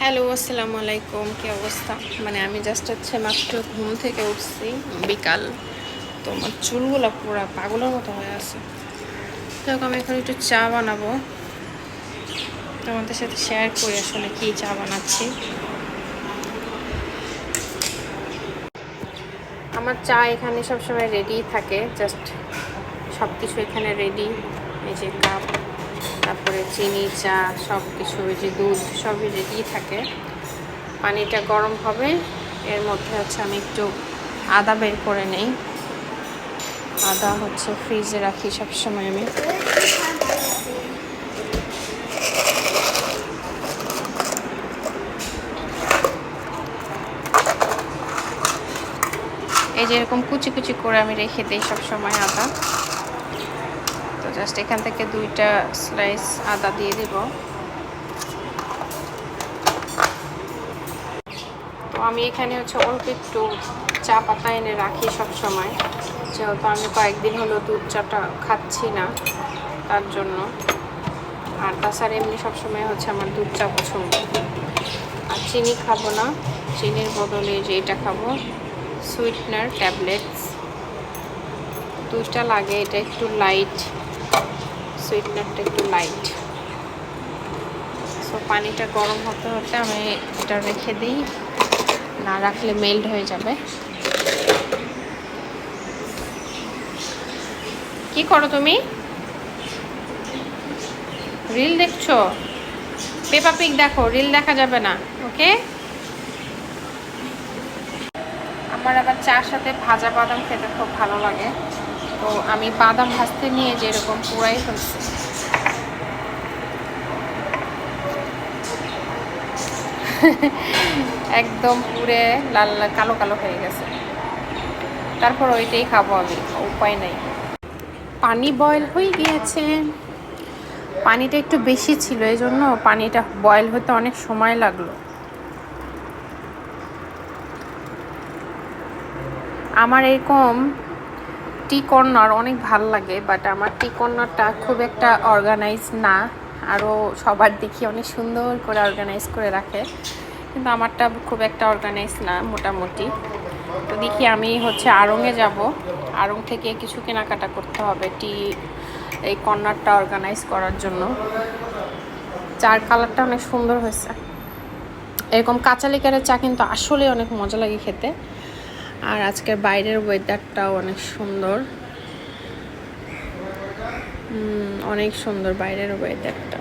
Hello, আসসালামু আলাইকুম। কি অবস্থা? মানে আমি জাস্ট হচ্ছে মাত্র ঘুম থেকে উঠছি বিকাল। তো আমার চুলগুলো পুরো পাগলের মতো হয়ে আছে। যাক, আমি এখন একটু চা বানাবো। তোমাদের সাথে শেয়ার করি আসলে কি চা বানাচ্ছি। আমার চা এখানে সবসময় রেডি থাকে। জাস্ট সব কিছু এখানে রেডি এই যে কাপ তারপরে চিনি, চা সব কিছু যে দুধ, সবই রেডি থাকে। পানিটা গরম হবে, এর মধ্যে হচ্ছে আমি একটু আদা বের করে নেই। আদা হচ্ছে ফ্রিজে রাখি সবসময় আমি। এই যে এরকম কুচি কুচি করে আমি রেখে দিই সবসময় আদা। জাস্ট এখান থেকে দুইটা স্লাইস আদা দিয়ে দিব। তো আমি এখানে হচ্ছে অল্প একটু চা পাতা এনে রাখি সব সময়। যেহেতু আমি কয়েকদিন হলো দুধ চাটা খাচ্ছি না তার জন্য। আর তাছাড়া এমনি সবসময় হচ্ছে আমার দুধ চা পছন্দ। আর চিনি খাব না। চিনির বদলে যে এটা খাব। সুইটনার ট্যাবলেটস দুধটা লাগে এটা একটু লাইট সুইটনারটা একটু লাইট সো পানিটা গরম হতে হতে আমি এটা রেখে দিই। না রাখলে মেল্ট হয়ে যাবে। কি করো তুমি? রিল দেখছ? পেপা পিক দেখো রিল দেখা যাবে না ওকে আমার আবার চার সাথে ভাজা বাদাম খেতে খুব ভালো লাগে। তো আমি বাদাম ভাজতে নিয়ে যেরকম পুরাই ফেলছি একদম পুরে লাল কালো কালো হয়ে গেছে। তারপর ওইটাই খাব আমি, উপায় নাই। পানি বয়েল হয়ে গিয়েছে। পানিটা একটু বেশি ছিল এই জন্য পানিটা বয়েল হতে অনেক সময় লাগল। আমার এরকম টি কর্নার অনেক ভালো লাগে বাট আমার টি কর্নারটা খুব একটা অর্গানাইজ না। আরও সবার দেখি অনেক সুন্দর করে অর্গানাইজ করে রাখে, কিন্তু আমারটা খুব একটা অর্গানাইজ না মোটামুটি। তো দেখি আমি হচ্ছে আড়ংয়ে যাব। আড়ং থেকে কিছু কেনাকাটা করতে হবে টি এই কর্নারটা অর্গানাইজ করার জন্য। চার কালারটা অনেক সুন্দর হয়েছে। এরকম কাঁচা লিকারের চা কিন্তু আসলে অনেক মজা লাগে খেতে। আর আজকের বাইরের ওয়েদারটাও অনেক সুন্দর। অনেক সুন্দর বাইরের ওয়েদারটা